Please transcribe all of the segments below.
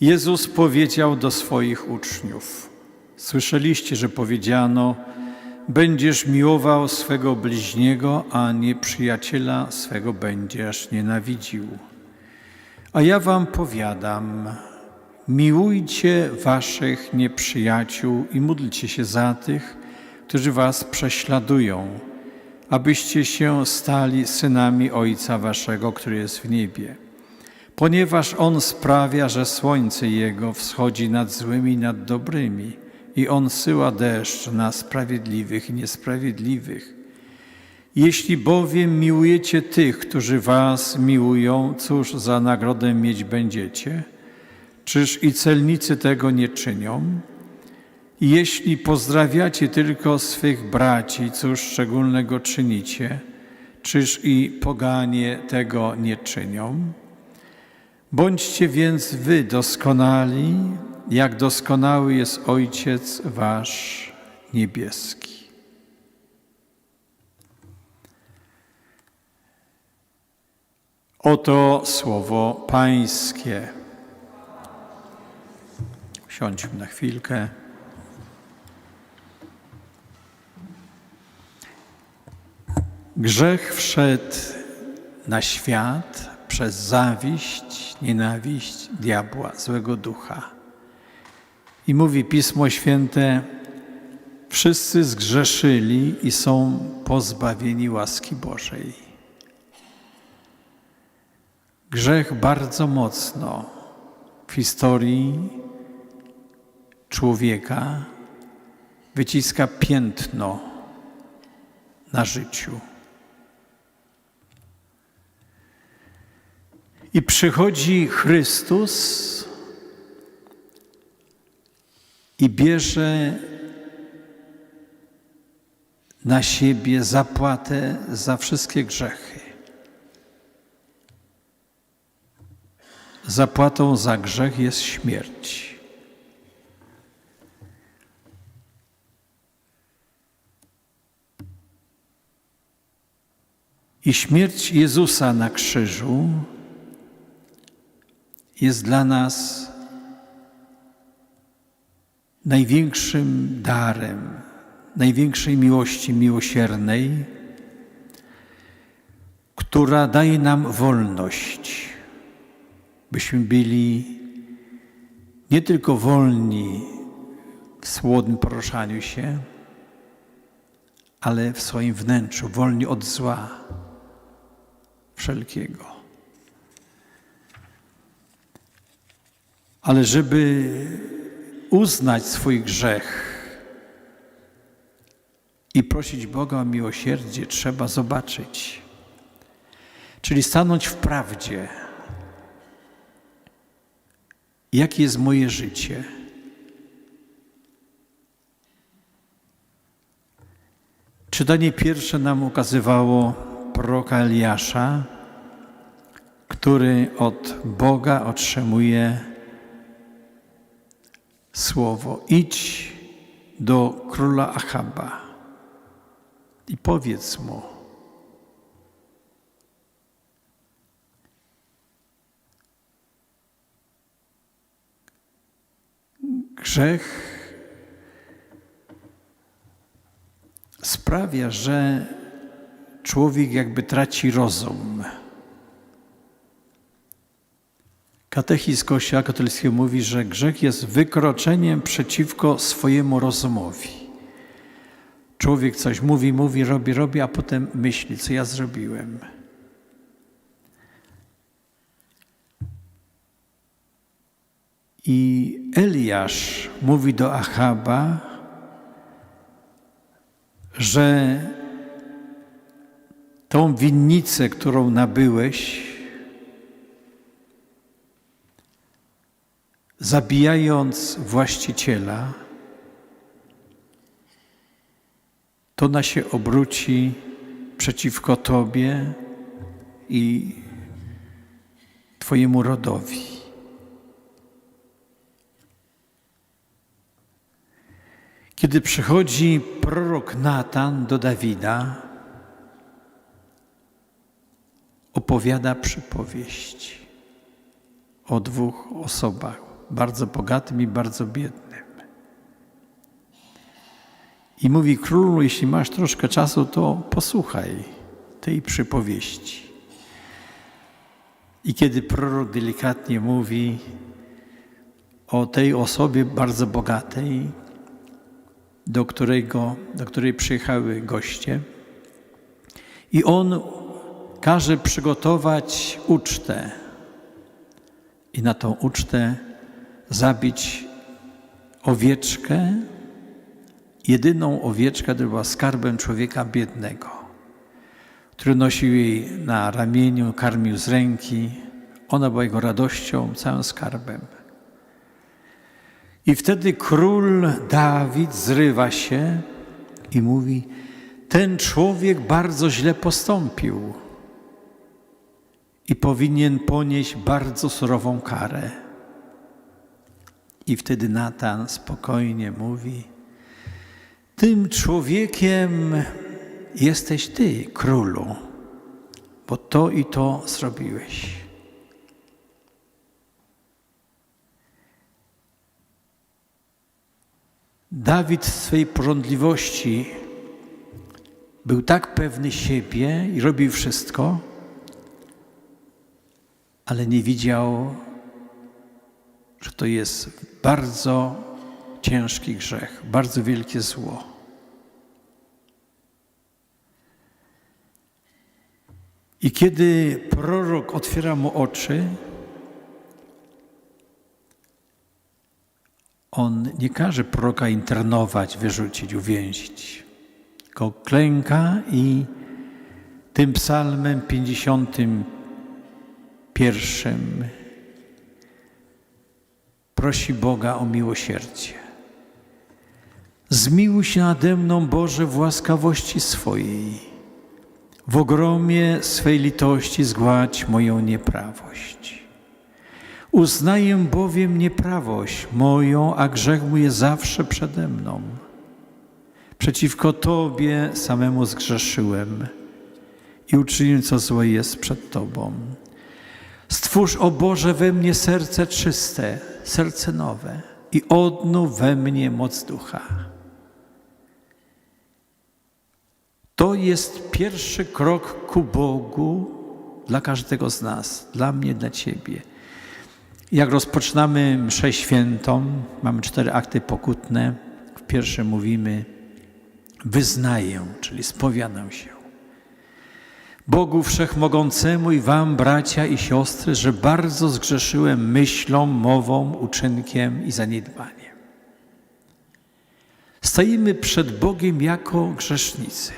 Jezus powiedział do swoich uczniów: Słyszeliście, że powiedziano: Będziesz miłował swego bliźniego, a nieprzyjaciela swego będziesz nienawidził. A ja wam powiadam: miłujcie waszych nieprzyjaciół i módlcie się za tych, którzy was prześladują, abyście się stali synami Ojca waszego, który jest w niebie ponieważ On sprawia, że słońce Jego wschodzi nad złymi i nad dobrymi i On syła deszcz na sprawiedliwych i niesprawiedliwych. Jeśli bowiem miłujecie tych, którzy was miłują, cóż za nagrodę mieć będziecie? Czyż i celnicy tego nie czynią? Jeśli pozdrawiacie tylko swych braci, cóż szczególnego czynicie? Czyż i poganie tego nie czynią? Bądźcie więc wy doskonali, jak doskonały jest Ojciec Wasz niebieski. Oto słowo Pańskie. Siądźmy na chwilkę. Grzech wszedł na świat przez zawiść, nienawiść diabła, złego ducha. I mówi Pismo Święte: Wszyscy zgrzeszyli i są pozbawieni łaski Bożej. Grzech bardzo mocno w historii człowieka wyciska piętno na życiu. I przychodzi Chrystus i bierze na siebie zapłatę za wszystkie grzechy. Zapłatą za grzech jest śmierć. I śmierć Jezusa na krzyżu jest dla nas największym darem, największej miłości miłosiernej, która daje nam wolność, byśmy byli nie tylko wolni w słodnym poruszaniu się, ale w swoim wnętrzu, wolni od zła wszelkiego. Ale żeby uznać swój grzech i prosić Boga o miłosierdzie, trzeba zobaczyć, czyli stanąć w prawdzie, jakie jest moje życie. Czytanie pierwsze nam ukazywało proroka Eliasza, który od Boga otrzymuje słowo: idź do króla Achaba i powiedz mu, grzech sprawia, że człowiek jakby traci rozum. Katechizm Kościoła katolickiego mówi, że grzech jest wykroczeniem przeciwko swojemu rozumowi. Człowiek coś mówi, mówi, robi, robi, a potem myśli, co ja zrobiłem. I Eliasz mówi do Achaba, że tą winnicę, którą nabyłeś, zabijając właściciela, to ona się obróci przeciwko Tobie i Twojemu rodowi. Kiedy przychodzi prorok Natan do Dawida, opowiada przypowieść o dwóch osobach bardzo bogatym i bardzo biednym. I mówi królu, jeśli masz troszkę czasu, to posłuchaj tej przypowieści. I kiedy prorok delikatnie mówi o tej osobie bardzo bogatej, do, którego, do której przyjechały goście, i on każe przygotować ucztę i na tą ucztę zabić owieczkę, jedyną owieczkę, która była skarbem człowieka biednego, który nosił jej na ramieniu, karmił z ręki. Ona była jego radością, całym skarbem. I wtedy król Dawid zrywa się i mówi: Ten człowiek bardzo źle postąpił i powinien ponieść bardzo surową karę. I wtedy Natan spokojnie mówi: Tym człowiekiem jesteś ty, królu, bo to i to zrobiłeś. Dawid w swej porządliwości był tak pewny siebie i robił wszystko, ale nie widział, że to jest bardzo ciężki grzech, bardzo wielkie zło. I kiedy prorok otwiera mu oczy, on nie każe proroka internować, wyrzucić, uwięzić, tylko klęka i tym psalmem 51 prosi Boga o miłosierdzie. Zmiłuj się nade mną, Boże, w łaskawości swojej. W ogromie swej litości zgładź moją nieprawość. Uznaję bowiem nieprawość moją, a grzech mój jest zawsze przede mną. Przeciwko Tobie samemu zgrzeszyłem i uczyniłem, co złe jest przed Tobą. Stwórz, o Boże, we mnie serce czyste, serce nowe i odnów we mnie moc ducha. To jest pierwszy krok ku Bogu dla każdego z nas, dla mnie, dla Ciebie. Jak rozpoczynamy mszę świętą, mamy cztery akty pokutne. W pierwszym mówimy wyznaję, czyli spowiadam się. Bogu Wszechmogącemu i Wam, bracia i siostry, że bardzo zgrzeszyłem myślą, mową, uczynkiem i zaniedbaniem. Stajemy przed Bogiem jako grzesznicy.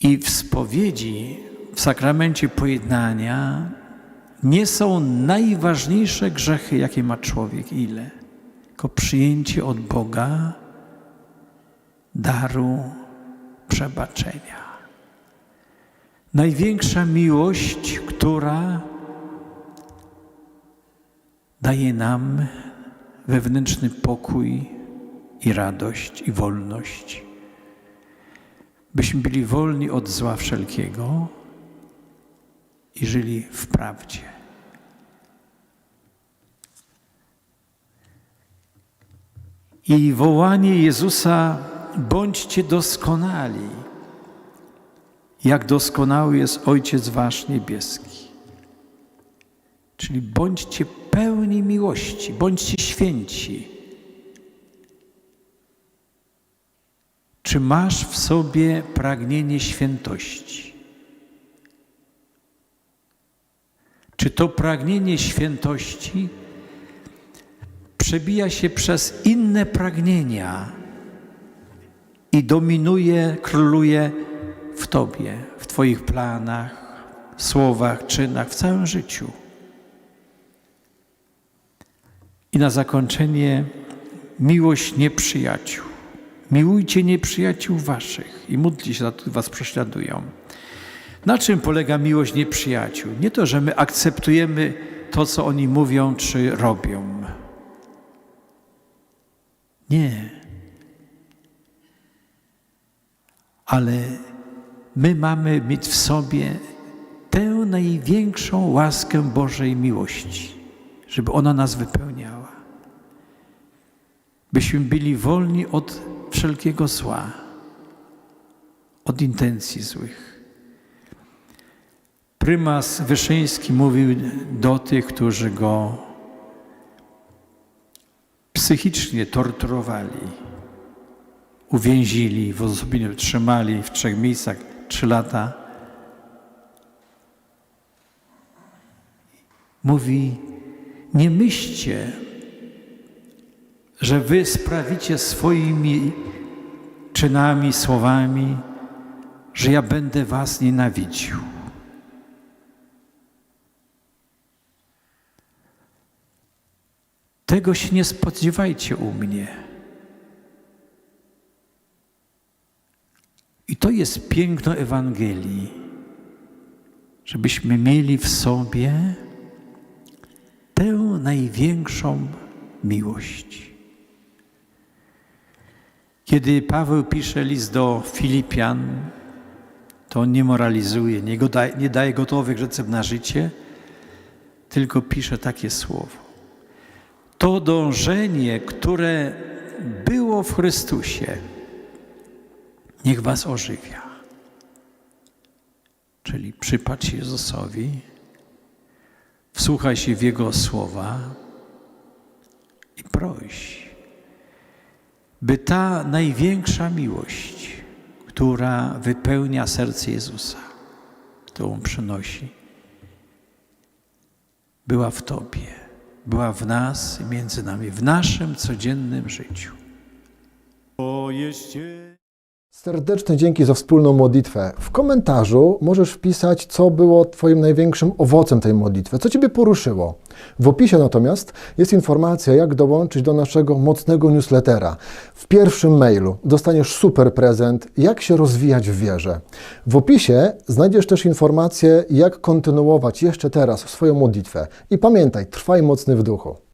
I w spowiedzi, w sakramencie pojednania nie są najważniejsze grzechy, jakie ma człowiek, ile? Tylko przyjęcie od Boga daru przebaczenia. Największa miłość, która daje nam wewnętrzny pokój i radość i wolność byśmy byli wolni od zła wszelkiego i żyli w prawdzie. I wołanie Jezusa: bądźcie doskonali, jak doskonały jest Ojciec Wasz niebieski. Czyli bądźcie pełni miłości, bądźcie święci. Czy masz w sobie pragnienie świętości? Czy to pragnienie świętości przebija się przez inne pragnienia i dominuje, króluje w Tobie, w Twoich planach, słowach, czynach, w całym życiu? I na zakończenie miłość nieprzyjaciół. Miłujcie nieprzyjaciół waszych i módlcie się za to, was prześladują. Na czym polega miłość nieprzyjaciół? Nie to, że my akceptujemy to, co oni mówią czy robią. Nie. Ale my mamy mieć w sobie tę największą łaskę Bożej miłości, żeby ona nas wypełniała. Byśmy byli wolni od wszelkiego zła, od intencji złych. Prymas Wyszyński mówił do tych, którzy go psychicznie torturowali, uwięzili, w odosobnieniu trzymali w trzech miejscach trzy lata. Mówi, nie myślcie, że wy sprawicie swoimi czynami, słowami, że ja będę was nienawidził. Tego się nie spodziewajcie u mnie. To jest piękno Ewangelii, żebyśmy mieli w sobie tę największą miłość. Kiedy Paweł pisze list do Filipian, to on nie moralizuje, nie, daje, nie daje gotowych recept na życie, tylko pisze takie słowo. To dążenie, które było w Chrystusie, niech was ożywia. Czyli przypatrz Jezusowi, wsłuchaj się w Jego słowa i proś, by ta największa miłość, która wypełnia serce Jezusa, którą przynosi, była w Tobie, była w nas i między nami, w naszym codziennym życiu. Serdeczne dzięki za wspólną modlitwę. W komentarzu możesz wpisać, co było Twoim największym owocem tej modlitwy, co Ciebie poruszyło. W opisie natomiast jest informacja, jak dołączyć do naszego mocnego newslettera. W pierwszym mailu dostaniesz super prezent, jak się rozwijać w wierze. W opisie znajdziesz też informację, jak kontynuować jeszcze teraz swoją modlitwę. I pamiętaj, trwaj mocny w duchu.